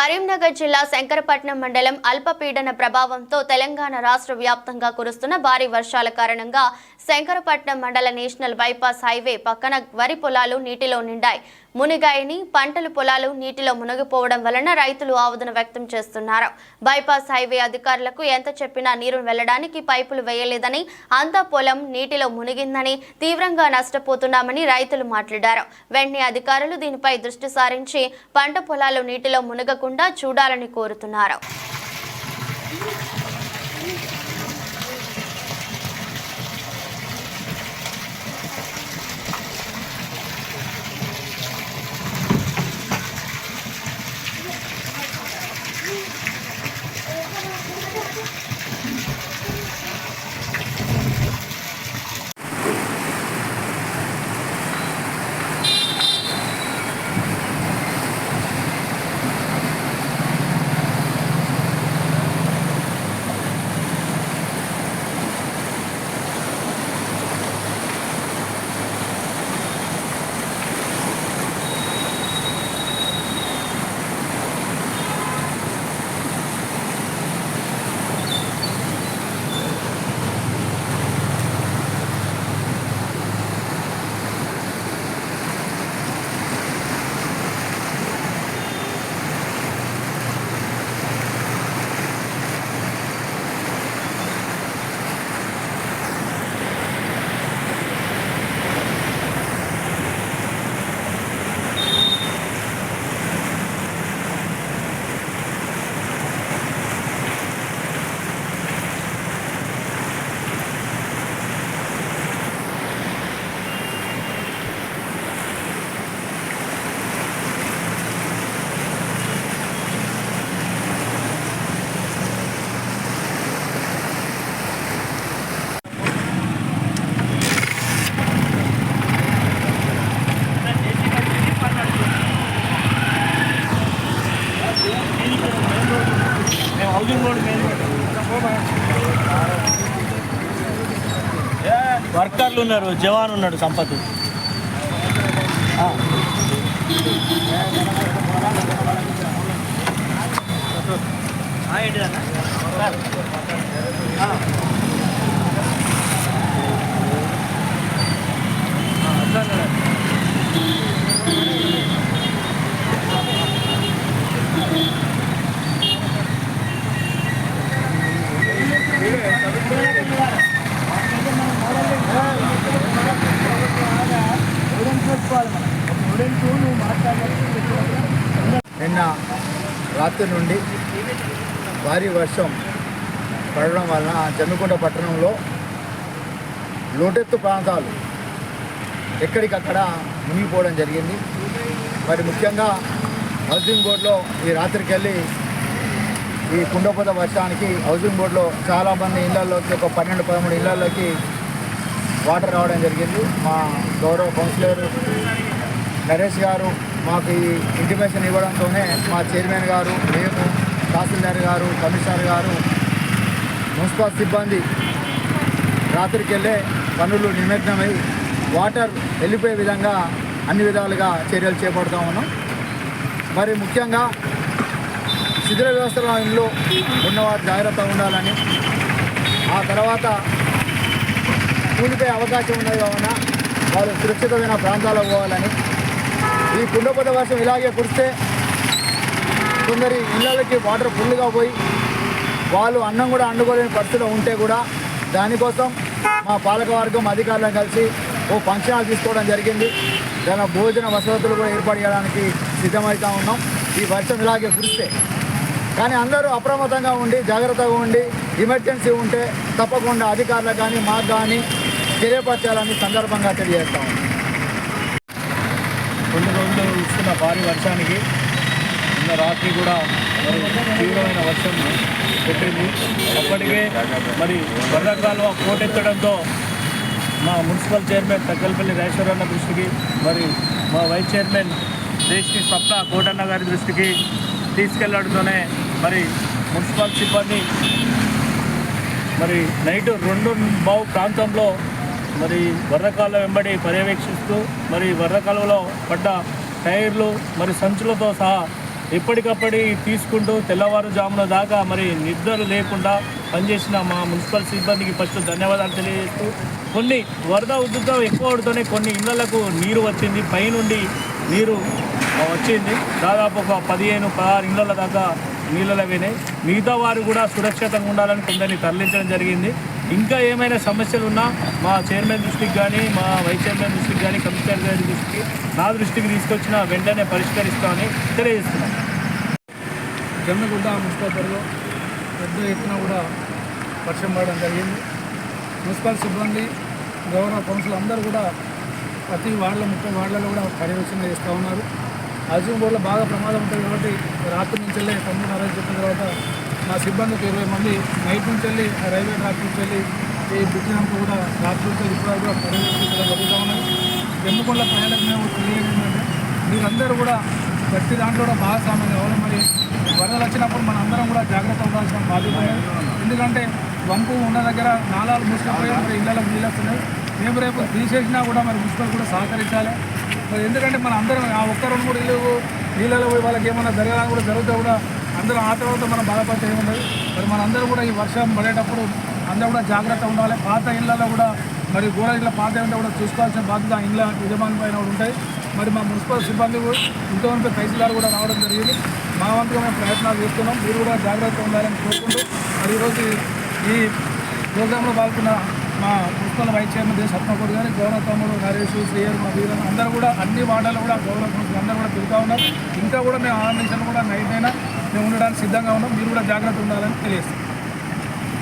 కరీంనగర్ జిల్లా శంకరపట్నం మండలం అల్పపీడన ప్రభావంతో తెలంగాణ రాష్ట్ర వ్యాప్తంగా కురుస్తున్న భారీ వర్షాల కారణంగా శంకరపట్నం మండల నేషనల్ బైపాస్ హైవే పక్కన వరి పొలాలు నీటిలో నిండాయి. మునిగాయని పంటలు పొలాలు నీటిలో మునిగిపోవడం వలన రైతులు ఆవేదన వ్యక్తం చేస్తున్నారు. బైపాస్ హైవే అధికారులకు ఎంత చెప్పినా నీరు వెళ్ళడానికి పైపులు వేయలేదని అంతా పొలం నీటిలో మునిగిందని తీవ్రంగా నష్టపోతున్నామని రైతులు మాట్లాడారు. వెంటనే అధికారులు దీనిపై దృష్టి సారించి పంట పొలాలు నీటిలో మునగకుండా చూడాలని కోరుతున్నారు. వర్కర్లు ఉన్నారు జవాన్ ఉన్నాడు సంపత్. ఏంటి ఆ, ఏంటిదన్న? సార్. ఆ. ఆ, అట్లానే. నిన్న రాత్రి నుండి భారీ వర్షం పడడం వలన జమ్మికుంట పట్టణంలో లోటెత్తు ప్రాంతాలు ఎక్కడికక్కడ మునిగిపోవడం జరిగింది. మరి ముఖ్యంగా హౌసింగ్ బోర్డులో ఈ రాత్రికి వెళ్ళి ఈ కుండపోత వర్షానికి హౌసింగ్ బోర్డులో చాలామంది ఇళ్ళలోకి ఒక పన్నెండు పదమూడు ఇళ్ళలోకి వాటర్ రావడం జరిగింది. మా గౌరవ కౌన్సిలర్ నరేష్ గారు మాకు ఈ ఇంటిమేషన్ ఇవ్వడంతోనే మా చైర్మన్ గారు మేము తహసీల్దార్ గారు కమిషనర్ గారు మున్సిపల్ సిబ్బంది రాత్రికి వెళ్ళే పనులు నిమగ్నమై వాటర్ వెళ్ళిపోయే విధంగా అన్ని విధాలుగా చర్యలు చేపడుతూ ఉన్నాం. మరి ముఖ్యంగా శిథిర వ్యవస్థలో ఇంట్లో ఉన్నవారు జాగ్రత్తగా ఉండాలని ఆ తర్వాత కూలిపోయే అవకాశం ఉన్నది కావున వాళ్ళు సురక్షితమైన ప్రాంతాలకు పోవాలని ఈ కుండపోత వర్షం ఇలాగే కురిస్తే కొందరి ఇళ్ళకి వాటర్ ఫుల్గా పోయి వాళ్ళు అన్నం కూడా అండుకోలేని పరిస్థితిలో ఉంటే కూడా దానికోసం మా పాలకవర్గం అధికారులను కలిసి ఓ ఫంక్షన్ హాల్ తీసుకోవడం జరిగింది. దాని భోజన వసతులు కూడా ఏర్పాటు చేయడానికి సిద్ధమవుతూ ఉన్నాం. ఈ వర్షం ఇలాగే కురిస్తే. కానీ అందరూ అప్రమత్తంగా ఉండి జాగ్రత్తగా ఉండి ఎమర్జెన్సీ ఉంటే తప్పకుండా అధికారులకు కానీ మాకు కానీ తెలియపరచాలని సందర్భంగా తెలియజేస్తాం ఇస్తున్న భారీ వర్షానికి నిన్న రాత్రి కూడా మరి తీవ్రమైన వర్షం కొట్టింది అప్పటికే మరి వరదకాలువ పోటెత్తడంతో మా మున్సిపల్ చైర్మన్ తగ్గలపల్లి రేశ్వరన్న దృష్టికి మరి మా వైస్ చైర్మన్ దేశ్కి సప్తా కోటన్న గారి దృష్టికి తీసుకెళ్ళడంతోనే మరి మున్సిపల్ సిబ్బంది మరి నైట్ రెండు బావు ప్రాంతంలో మరి వర్రకాల వెంబడి పర్యవేక్షిస్తూ మరి వర్రకాలువలో పడ్డ టైర్లు మరి సంచులతో సహా ఎప్పటికప్పటి తీసుకుంటూ తెల్లవారుజామున దాకా మరి నిద్రలు లేకుండా పనిచేసిన మా మున్సిపల్ సిబ్బందికి ఫస్ట్ ధన్యవాదాలు తెలియజేస్తూ కొన్ని వరద ఉద్ధృతం ఎక్కువ అవడంతోనే కొన్ని ఇళ్ళకు నీరు వచ్చింది. పైనుండి నీరు వచ్చింది. దాదాపు ఒక పదిహేను పదహారు ఇళ్ళ దాకా నీళ్ళలో పోయినాయి మిగతా వారు కూడా సురక్షితంగా ఉండాలని కొందరిని తరలించడం జరిగింది. ఇంకా ఏమైనా సమస్యలు ఉన్నా మా చైర్మన్ దృష్టికి కానీ మా వైస్ చైర్మన్ దృష్టికి కానీ కమిషనర్ గారి దృష్టికి నా దృష్టికి తీసుకొచ్చిన వెంటనే పరిష్కరిస్తామని తెలియజేస్తున్నాను జమ్మిగుడ్డ మున్సిపల్ పెద్ద ఎత్తున కూడా వర్షం పడడం జరిగింది. మున్సిపల్ సిబ్బంది గౌరవ కౌన్సిల్ అందరూ కూడా ప్రతి వార్డుల ముప్పై వార్డులలో కూడా పర్యవేక్షణ చేస్తూ ఉన్నారు. హౌసింగ్ బోర్డులో బాగా ప్రమాదం ఉంటుంది కాబట్టి రాత్రి నుంచి వెళ్ళి తొమ్మిదిన్నర చెప్పిన తర్వాత మా సిబ్బందికి ఇరవై మంది నైట్ నుంచి వెళ్ళి రైల్వే ట్రాక్ నుంచి వెళ్ళి ఈ బ్రిడ్జ్ అంతా కూడా రాత్రి ఇప్పుడు కూడా పర్యవేక్షించడం జరుగుతూ ఉన్నది ప్రయాణం మేము తెలియదు మీరందరూ కూడా ప్రతి దాంట్లో కూడా భాగస్వామ్యం ఎవరు మరి? వరదలు వచ్చినప్పుడు మన అందరం కూడా జాగ్రత్త ఉండాల్సిన బాధ్యత ఎందుకంటే వంపు ఉన్న దగ్గర నాలాలు మూసుకుపోయి మరి ఇళ్ళకి నీళ్ళు వస్తున్నాయి. మేము రేపు తీసేసినా కూడా మరి మున్సిపల్ కూడా సహకరించాలి. మరి ఎందుకంటే మన అందరం ఆ ఒక్క రెండు మూడు ఇల్లు నీళ్ళలో పోయి వాళ్ళకి ఏమైనా జరగాలని కూడా జరుగుతా కూడా అందరూ ఆ తర్వాత మనం బాధపడితే ఏముండదు. మరి మనందరూ కూడా ఈ వర్షం పడేటప్పుడు అందరూ కూడా జాగ్రత్త ఉండాలి. పాత ఇళ్ళలో కూడా మరి గోడ ఇళ్ళ పాత ఉంటే కూడా చూసుకోవాల్సిన బాధ్యత ఇళ్ళ యజమాని పైన ఉంటాయి. మరి మా మున్సిపల్ సిబ్బంది కూడా ఇంతవరకు తహసీల్దార్ కూడా రావడం జరిగింది. మా వంతుగా మేము ప్రయత్నాలు చేస్తున్నాం. మీరు కూడా జాగ్రత్త ఉండాలని కోరుకుంటూ మరి ఈరోజు ఈ ప్రోగ్రాంలో పాల్గొన్న మా మున్సిపల్ వైస్ చైర్మన్ దేశ సత్మకూర్ గారు గౌరవ తమ్ముడు నరేష్ శ్రీయర్ మా వీరన్ అందరూ కూడా అన్ని వార్డాలు కూడా గౌరవ అందరూ కూడా తిరుగుతూ ఉన్నారు. ఇంకా కూడా మేము ఆ కూడా నైట్ అయినా మేము ఉండడానికి సిద్ధంగా ఉన్నాం. మీరు కూడా జాగ్రత్త ఉండాలని తెలియజేస్తాం